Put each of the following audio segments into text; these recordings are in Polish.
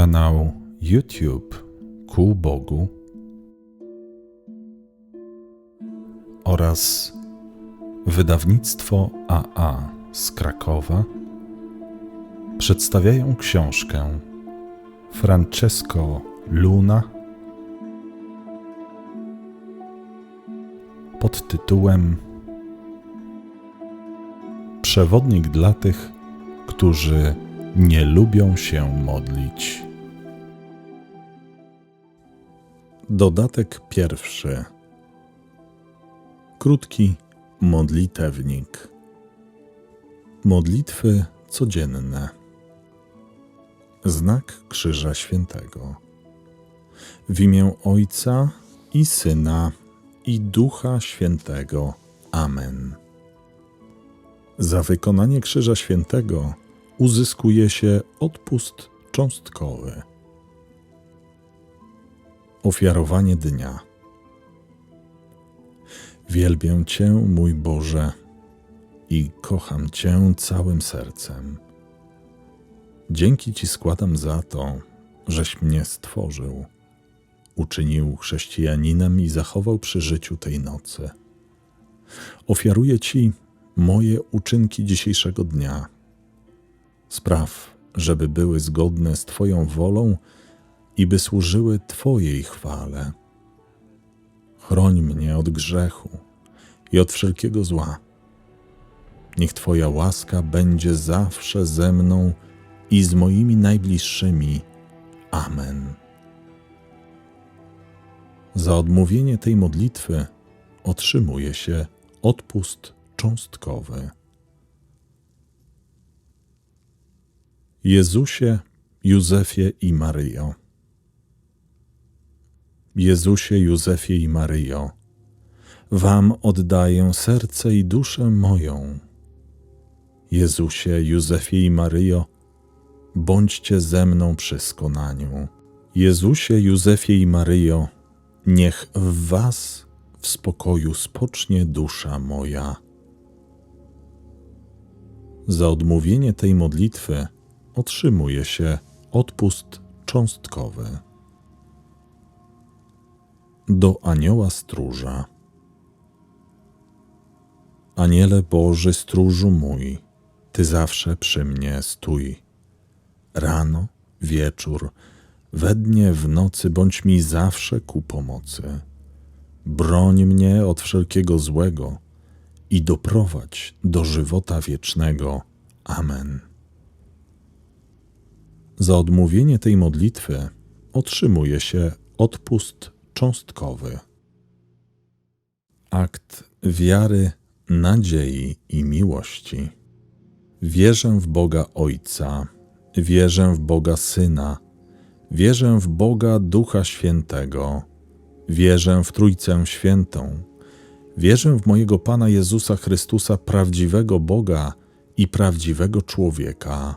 kanał YouTube Ku Bogu oraz wydawnictwo AA z Krakowa przedstawiają książkę Francesco Luna pod tytułem Przewodnik dla tych, którzy nie lubią się modlić. Dodatek pierwszy. Krótki modlitewnik. Modlitwy codzienne. Znak Krzyża Świętego. W imię Ojca i Syna i Ducha Świętego. Amen. Za wykonanie Krzyża Świętego uzyskuje się odpust cząstkowy. Ofiarowanie dnia. Wielbię Cię, mój Boże, i kocham Cię całym sercem. Dzięki Ci składam za to, żeś mnie stworzył, uczynił chrześcijaninem i zachował przy życiu tej nocy. Ofiaruję Ci moje uczynki dzisiejszego dnia. Spraw, żeby były zgodne z Twoją wolą i by służyły Twojej chwale. Chroń mnie od grzechu i od wszelkiego zła. Niech Twoja łaska będzie zawsze ze mną i z moimi najbliższymi. Amen. Za odmówienie tej modlitwy otrzymuje się odpust cząstkowy. Jezusie, Józefie i Maryjo. Jezusie, Józefie i Maryjo, Wam oddaję serce i duszę moją. Jezusie, Józefie i Maryjo, bądźcie ze mną przy skonaniu. Jezusie, Józefie i Maryjo, niech w Was w spokoju spocznie dusza moja. Za odmówienie tej modlitwy otrzymuje się odpust cząstkowy. Do anioła stróża. Aniele Boży, stróżu mój, Ty zawsze przy mnie stój. Rano, wieczór, we dnie, w nocy bądź mi zawsze ku pomocy. Broń mnie od wszelkiego złego i doprowadź do żywota wiecznego. Amen. Za odmówienie tej modlitwy otrzymuje się odpust cząstkowy. Akt wiary, nadziei i miłości. Wierzę w Boga Ojca, wierzę w Boga Syna, wierzę w Boga Ducha Świętego, wierzę w Trójcę Świętą, wierzę w mojego Pana Jezusa Chrystusa, prawdziwego Boga i prawdziwego człowieka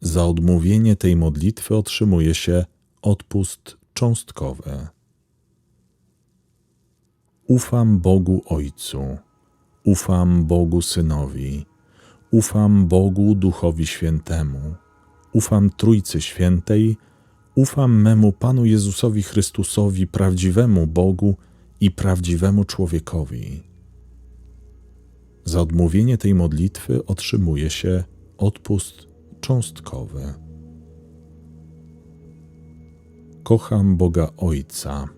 za odmówienie tej modlitwy otrzymuje się odpust cząstkowy. Ufam Bogu Ojcu, ufam Bogu Synowi, ufam Bogu Duchowi Świętemu, ufam Trójcy Świętej, ufam memu Panu Jezusowi Chrystusowi, prawdziwemu Bogu i prawdziwemu człowiekowi. Za odmówienie tej modlitwy otrzymuje się odpust cząstkowy. Kocham Boga Ojca,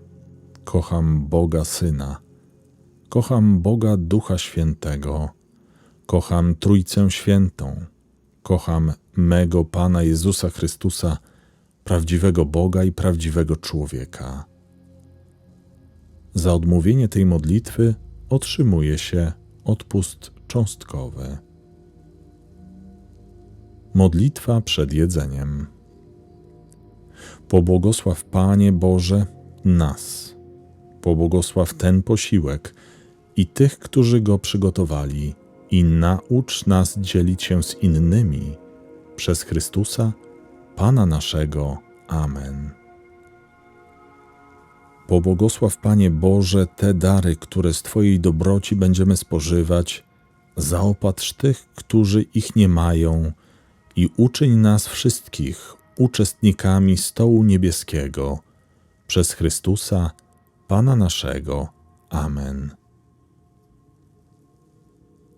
kocham Boga Syna, kocham Boga Ducha Świętego, kocham Trójcę Świętą, kocham mego Pana Jezusa Chrystusa, prawdziwego Boga i prawdziwego człowieka. Za odmówienie tej modlitwy otrzymuje się odpust cząstkowy. Modlitwa przed jedzeniem. Pobłogosław Panie Boże nas. Pobłogosław ten posiłek i tych, którzy go przygotowali, i naucz nas dzielić się z innymi przez Chrystusa, Pana naszego. Amen. Pobłogosław Panie Boże te dary, które z Twojej dobroci będziemy spożywać, zaopatrz tych, którzy ich nie mają, i uczyń nas wszystkich uczestnikami stołu niebieskiego przez Chrystusa, Pana naszego. Amen.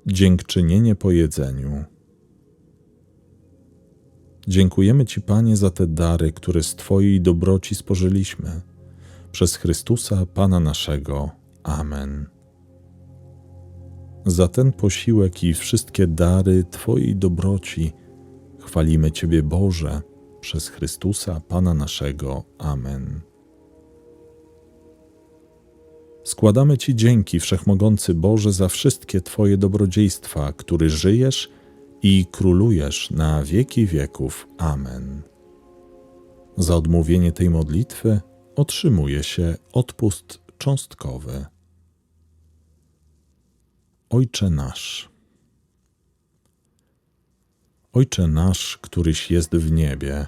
Dziękczynienie po jedzeniu. Dziękujemy Ci, Panie, za te dary, które z Twojej dobroci spożyliśmy. Przez Chrystusa, Pana naszego. Amen. Za ten posiłek i wszystkie dary Twojej dobroci chwalimy Ciebie, Boże, przez Chrystusa, Pana naszego. Amen. Składamy Ci dzięki, Wszechmogący Boże, za wszystkie Twoje dobrodziejstwa, który żyjesz i królujesz na wieki wieków. Amen. Za odmówienie tej modlitwy otrzymuje się odpust cząstkowy. Ojcze nasz. Ojcze nasz, któryś jest w niebie,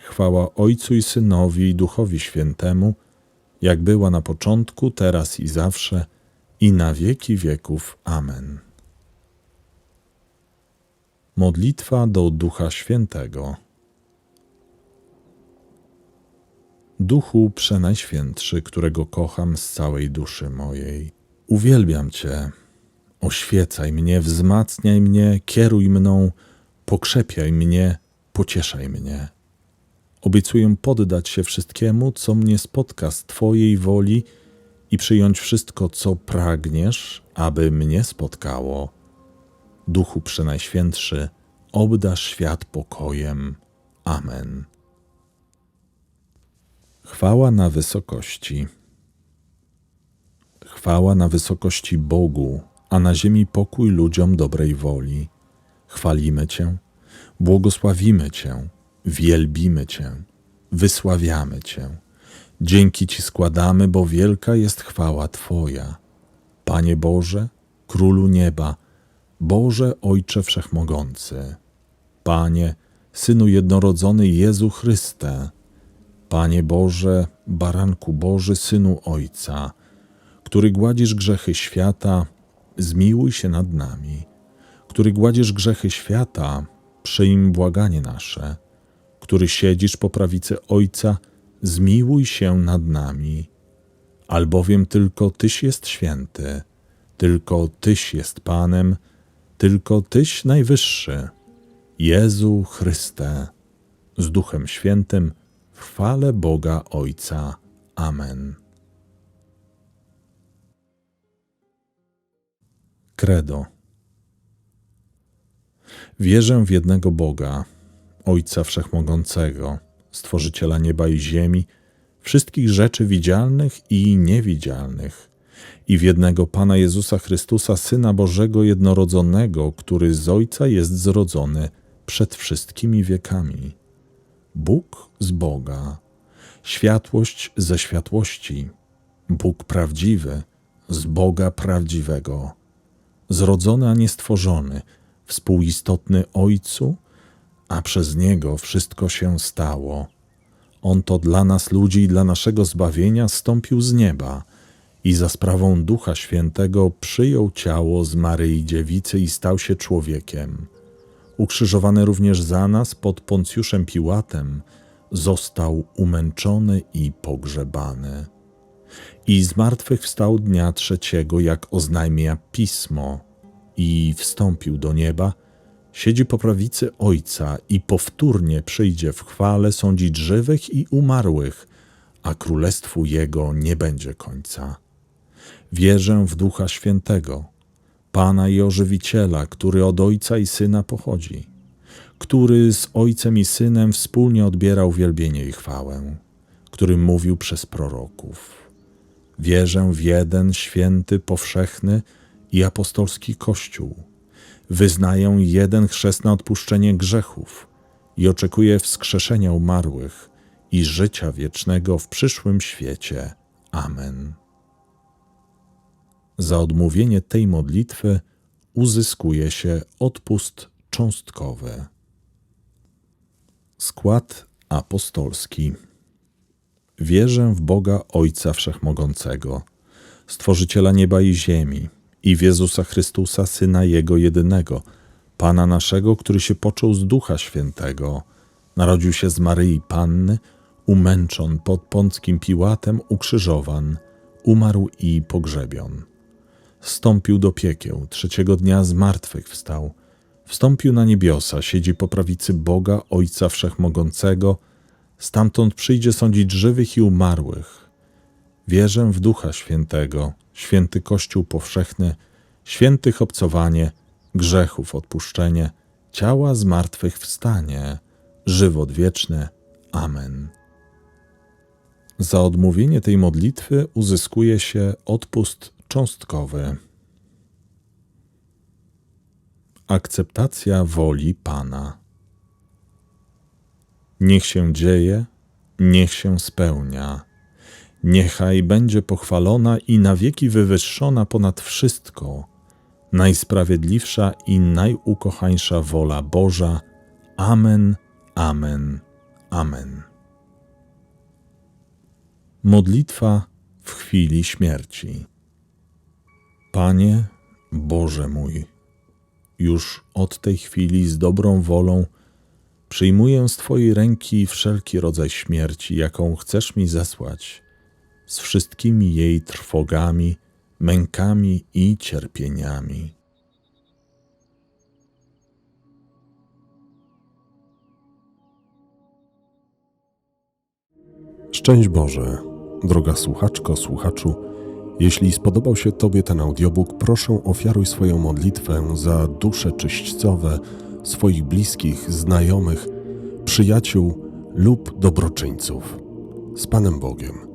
Chwała Ojcu i Synowi i Duchowi Świętemu, jak była na początku, teraz i zawsze, i na wieki wieków. Amen. Modlitwa do Ducha Świętego. Duchu Przenajświętszy, którego kocham z całej duszy mojej, uwielbiam Cię. Oświecaj mnie, wzmacniaj mnie, kieruj mną, pokrzepiaj mnie, pocieszaj mnie. Obiecuję poddać się wszystkiemu, co mnie spotka z Twojej woli i przyjąć wszystko, co pragniesz, aby mnie spotkało. Duchu Przenajświętszy, obdasz świat pokojem. Amen. Chwała na wysokości. Chwała na wysokości Bogu, a na ziemi pokój ludziom dobrej woli. Chwalimy Cię, błogosławimy Cię, wielbimy Cię, wysławiamy Cię. Dzięki Ci składamy, bo wielka jest chwała Twoja. Panie Boże, Królu Nieba, Boże Ojcze Wszechmogący, Panie, Synu Jednorodzony Jezu Chryste, Panie Boże, Baranku Boży, Synu Ojca, który gładzisz grzechy świata, zmiłuj się nad nami. Który gładzisz grzechy świata, przyjm błaganie nasze. Który siedzisz po prawicy Ojca, zmiłuj się nad nami. Albowiem tylko Tyś jest święty, tylko Tyś jest Panem, tylko Tyś najwyższy. Jezu Chryste, z Duchem Świętym, w chwale Boga Ojca. Amen. Credo. Wierzę w jednego Boga, Ojca Wszechmogącego, Stworzyciela nieba i ziemi, wszystkich rzeczy widzialnych i niewidzialnych, i w jednego Pana Jezusa Chrystusa, Syna Bożego Jednorodzonego, który z Ojca jest zrodzony przed wszystkimi wiekami. Bóg z Boga, światłość ze światłości, Bóg prawdziwy z Boga prawdziwego zrodzony, a nie stworzony, współistotny Ojcu, a przez Niego wszystko się stało. On to dla nas ludzi i dla naszego zbawienia stąpił z nieba i za sprawą Ducha Świętego przyjął ciało z Maryi Dziewicy i stał się człowiekiem. Ukrzyżowany również za nas pod Poncjuszem Piłatem, został umęczony i pogrzebany i zmartwychwstał dnia trzeciego, jak oznajmia pismo, i wstąpił do nieba, siedzi po prawicy Ojca i powtórnie przyjdzie w chwale sądzić żywych i umarłych, a królestwu Jego nie będzie końca. Wierzę w Ducha Świętego, Pana i Ożywiciela, który od Ojca i Syna pochodzi, który z Ojcem i Synem wspólnie odbierał wielbienie i chwałę, który mówił przez proroków Wierzę w jeden święty, powszechny i apostolski Kościół. Wyznaję jeden chrzest na odpuszczenie grzechów i oczekuję wskrzeszenia umarłych i życia wiecznego w przyszłym świecie. Amen. Za odmówienie tej modlitwy uzyskuje się odpust cząstkowy. Skład apostolski. Wierzę w Boga Ojca Wszechmogącego, Stworzyciela nieba i ziemi, i w Jezusa Chrystusa, Syna Jego jedynego, Pana naszego, który się począł z Ducha Świętego, narodził się z Maryi Panny, umęczon pod Pąckim Piłatem, ukrzyżowan, umarł i pogrzebion. Wstąpił do piekieł, trzeciego dnia z martwych wstał, wstąpił na niebiosa, siedzi po prawicy Boga, Ojca Wszechmogącego, stamtąd przyjdzie sądzić żywych i umarłych. Wierzę w Ducha Świętego, święty Kościół powszechny, świętych obcowanie, grzechów odpuszczenie, ciała z martwych wstanie, żywot wieczny. Amen. Za odmówienie tej modlitwy uzyskuje się odpust cząstkowy. Akceptacja woli Pana. Niech się dzieje, niech się spełnia. Niechaj będzie pochwalona i na wieki wywyższona ponad wszystko, najsprawiedliwsza i najukochańsza wola Boża. Amen, amen, amen. Modlitwa w chwili śmierci. Panie, Boże mój, już od tej chwili z dobrą wolą przyjmuję z Twojej ręki wszelki rodzaj śmierci, jaką chcesz mi zesłać, z wszystkimi jej trwogami, mękami i cierpieniami. Szczęść Boże, droga słuchaczko, słuchaczu. Jeśli spodobał się Tobie ten audiobook, proszę ofiaruj swoją modlitwę za dusze czyśćcowe swoich bliskich, znajomych, przyjaciół lub dobroczyńców. Z Panem Bogiem.